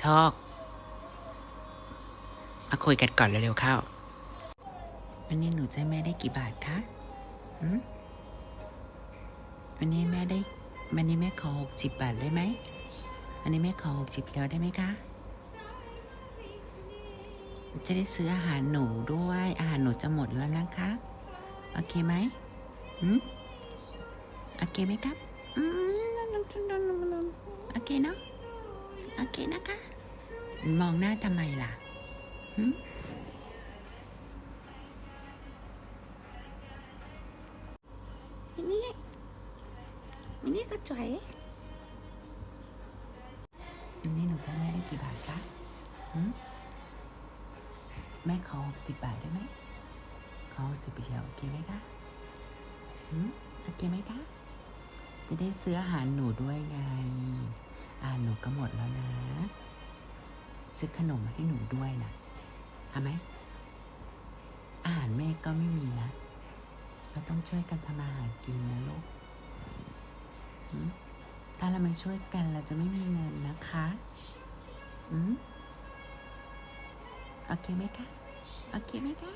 โชคมาคุยกันก่อนเร็วๆเข้า วันนี้หนูจะให้แม่ได้กี่บาทคะหืมวันนี้แม่ได้ วันนี้แม่ขอหกสิบบาทได้ไหมวันนี้แม่ขอหกสิบแล้วได้ไหมคะ จะได้ซื้ออาหารหนูด้วย อาหารหนูจะหมดแล้วนะคะ โอเคไหมหืมโอเคไหมครับอืมโอเคเนาะโอเคนะคะ มองหน้าทำไมล่ะหืมมินี่มินี่ก็จ่อยวันนี้หนูจะให้แม่ได้กี่บาทคะหืมแม่ขอสิบบาทได้ไหมขอสิบเดียวโอเคไหมคะหืมโอเคไหมคะ จะได้ซื้ออาหารหนูด้วยไงอาหารหนูก็หมดแล้วนะ ซื้อขนมให้หนูด้วยนะเอาไหม อาหารแม่ก็ไม่มีนะ เราต้องช่วยกันทำอาหารกินนะลูกถ้าเราไม่ช่วยกันเราจะไม่มีเงินนะคะอืมโอเคไหมคะ โอเคไหมคะ